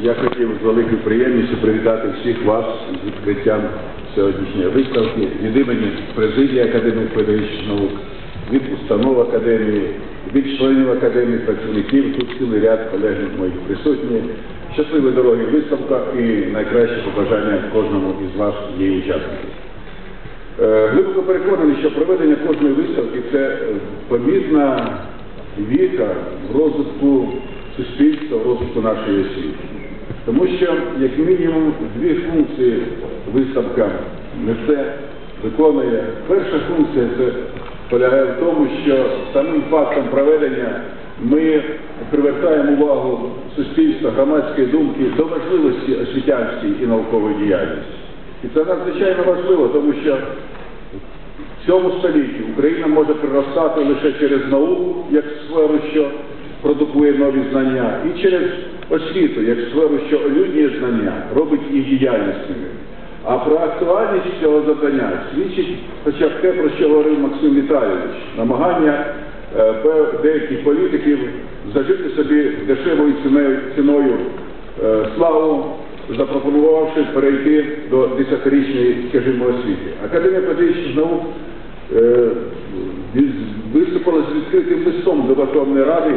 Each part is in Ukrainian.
Я хотів з великою приємністю привітати всіх вас з відкриттям сьогоднішньої виставки від імені президії Академії педагогічних наук, від установ Академії, від членів Академії, працівників, тут цілий ряд колег моїх присутні. Щасливої дороги виставка і найкраще побажання кожному із вас, її учасників. Е, Глибоко переконаний, що проведення кожної виставки це помітна віка в розвитку суспільства, розвитку нашої освіти. Тому що, як мінімум, дві функції виставка несе, виконує. Перша функція це полягає в тому, що самим фактом проведення ми привертаємо увагу суспільства, громадської думки до важливості освітянської і наукової діяльності. І це надзвичайно важливо, тому що в цьому столітті Україна може приростати лише через науку, як сферу, що продукує нові знання, і через освіту, як сферу, що олюднює знання, робить їх діяльнісними. А про актуальність цього завдання свідчить хоча б те, про що говорив Максим Віталійович, намагання е, деяких політиків зажити собі дешевою ціною, е, славу, запропонувавши перейти до десятирічної, скажімо, освіти. Академія педагогічних наук е, виступила з відкритим листом до Верховної Ради,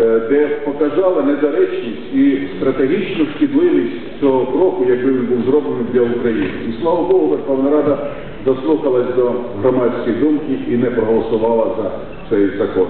е, де показала недоречність і стратегічну шкідливість цього кроку, якби він був зроблений для України. І слава Богу, Верховна Рада дослухалась до громадської думки і не проголосувала за цей закон.